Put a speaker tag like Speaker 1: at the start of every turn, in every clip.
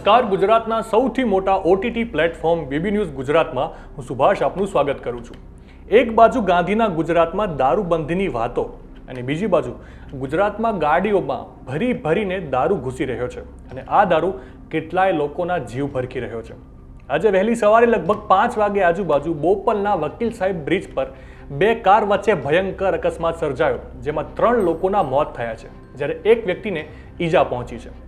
Speaker 1: નમસ્કાર. ગુજરાતના સૌથી મોટા ઓટીટી પ્લેટફોર્મ બીબી ન્યૂઝ ગુજરાતમાં હું સુભાષ આપનું સ્વાગત કરું છું. એક બાજુ ગાંધીના ગુજરાતમાં દારૂબંધીની વાતો અને બીજી બાજુ ગુજરાતમાં ગાડીઓમાં ભરી ભરીને દારૂ ઘૂસી રહ્યો છે અને આ દારૂ કેટલાય લોકોના જીવ ભરખી રહ્યો છે. આજે વહેલી સવારે લગભગ પાંચ વાગે આજુબાજુ બોપલના વકીલ સાહેબ બ્રિજ પર બે કાર વચ્ચે ભયંકર અકસ્માત સર્જાયો, જેમાં ત્રણ લોકોના મોત થયા છે, જ્યારે એક વ્યક્તિને ઈજા પહોંચી છે.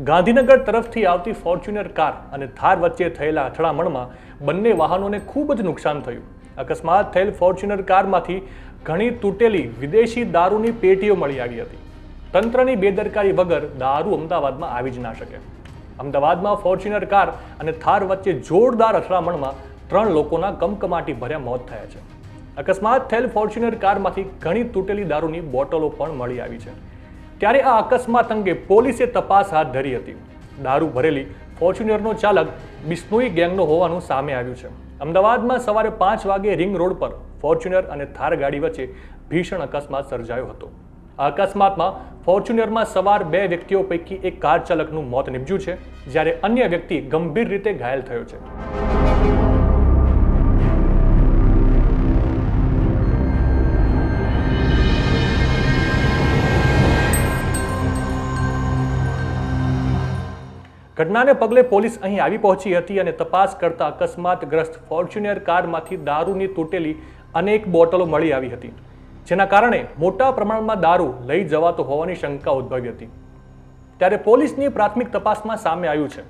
Speaker 1: ગાંધીનગર તરફથી આવતી ફોર્ચ્યુનર કાર અને થાર વચ્ચે થયેલા અથડામણમાં બંને વાહનોને ખૂબ જ નુકસાન થયું. અકસ્માત થયેલ ફોર્ચ્યુનર કારમાંથી ઘણી તૂટેલી વિદેશી દારૂની પેટીઓ મળી આવી હતી. તંત્રની બેદરકારી વગર દારૂ અમદાવાદમાં આવી જ ના શકે. અમદાવાદમાં ફોર્ચ્યુનર કાર અને થાર વચ્ચે જોરદાર અથડામણમાં ત્રણ લોકોના કમકમાટી ભર્યા મોત થયા છે. અકસ્માત થયેલ ફોર્ચ્યુનર કારમાંથી ઘણી તૂટેલી દારૂની બોટલો પણ મળી આવી છે. ત્યારે આ અકસ્માત અંગે પોલીસે તપાસ હાથ ધરી હતી. દારૂ ભરેલી ફોર્ચ્યુનરનો ચાલક બિસ્નોઈ ગેંગનો હોવાનું સામે આવ્યું છે. અમદાવાદમાં સવારે પાંચ વાગે રિંગ રોડ પર ફોર્ચ્યુનર અને થાર ગાડી વચ્ચે ભીષણ અકસ્માત સર્જાયો હતો. આ અકસ્માતમાં ફોર્ચ્યુનરમાં સવાર બે વ્યક્તિઓ પૈકી એક કાર ચાલકનું મોત નીપજ્યું છે, જ્યારે અન્ય વ્યક્તિ ગંભીર રીતે ઘાયલ થયો છે. ઘટનાને પગલે પોલીસ અહીં આવી પહોંચી હતી અને તપાસ કરતા અકસ્માતગ્રસ્ત ફોર્ચ્યુનર કારમાંથી દારૂની તૂટેલી અનેક બોટલો મળી આવી હતી, જેના કારણે મોટા પ્રમાણમાં દારૂ લઈ જવાતો હોવાની શંકા ઉદ્ભવી હતી. ત્યારે પોલીસની પ્રાથમિક તપાસમાં સામે આવ્યું છે.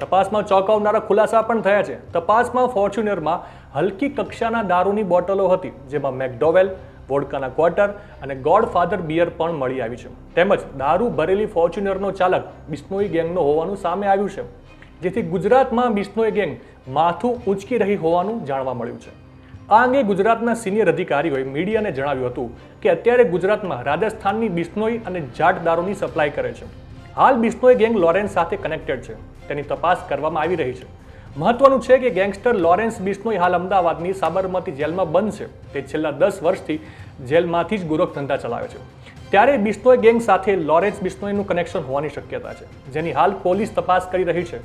Speaker 1: તપાસમાં ચોંકાવનારા ખુલાસા પણ થયા છે. તપાસમાં ફોર્ચ્યુનરમાં હલકી કક્ષાના દારૂની બોટલો હતી, જેમાં મેકડોવેલ વોડકાના ક્વાર્ટર અને ગોડફાધર બિયર પણ મળી આવી છે. તેમજ દારૂ ભરેલી ફોર્ચ્યુનરનો ચાલક બિસ્નોઈ ગેંગનો હોવાનું સામે આવ્યું છે. જેથી ગુજરાતમાં બિસ્નોઈ ગેંગ માથું ઉંચકી રહી હોવાનું જાણવા મળ્યું છે. આ અંગે ગુજરાતના સિનિયર અધિકારીઓએ મીડિયાને જણાવ્યું હતું કે અત્યારે ગુજરાતમાં રાજસ્થાનની બિસ્નોઈ અને જાટ દારૂની સપ્લાય કરે છે. હાલ બિસ્નોઈ ગેંગ લોરેન્સ સાથે કનેક્ટેડ છે. તેની તપાસ કરવામાં આવી રહી છે. મહત્વનું છે કે ગેંગસ્ટર લોરેન્સ બિશ્નોઈ હાલ અમદાવાદની સાબરમતી જેલમાં બંધ છે. તે છેલ્લા દસ વર્ષથી જેલમાંથી જ ગોરખ ધંધા ચલાવે છે. ત્યારે બિશ્નોઈ ગેંગ સાથે લોરેન્સ બિશ્નોઈનું કનેક્શન હોવાની શક્યતા છે. જેની હાલ પોલીસ તપાસ કરી રહી છે.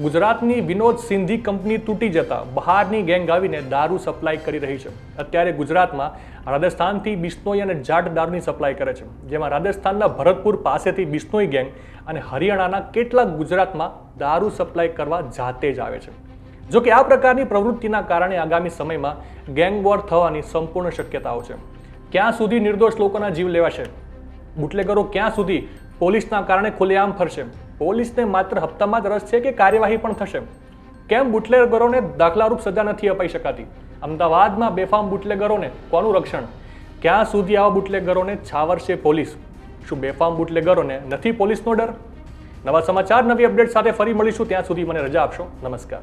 Speaker 1: ગુજરાતની વિનોદ સિંધી કંપની તૂટી જતા બહારની ગેંગ આવીને દારૂ સપ્લાય કરી રહી છે. અત્યારે ગુજરાતમાં રાજસ્થાનથી બિશ્નોઈ અને જાટ દારૂની સપ્લાય કરે છે. જેમાં રાજસ્થાનના ભરતપુર પાસેથી બિશ્નોઈ ગેંગ અને હરિયાણાના કેટલાક ગુજરાતમાં દારૂ સપ્લાય કરવા જાતે જ આવે છે. જો કે આ પ્રકારની પ્રવૃત્તિના કારણે આગામી સમયમાં ગેંગ વોર થવાની સંપૂર્ણ શક્યતાઓ છે. ક્યાં સુધી નિર્દોષ લોકોના જીવ લેવાશે? બુટલેગરો ક્યાં સુધી પોલીસના કારણે ખુલ્લેઆમ ફરશે? પોલીસને માત્ર હપ્તામાં જ રસ છે કે કાર્યવાહી પણ થશે? કેમ બુટલેગરોને દાખલારૂપ સજા નથી અપાઈ શકાતી? અમદાવાદમાં બેફામ બુટલેગરોને કોનું રક્ષણ? ક્યાં સુધી આવા બુટલેગરોને છાવરશે પોલીસ? શું બેફામ બુટલેગરોને નથી પોલીસનો ડર? નવા સમાચાર, નવી અપડેટ સાથે ફરી મળીશું. ત્યાં સુધી મને રજા આપશો. નમસ્કાર.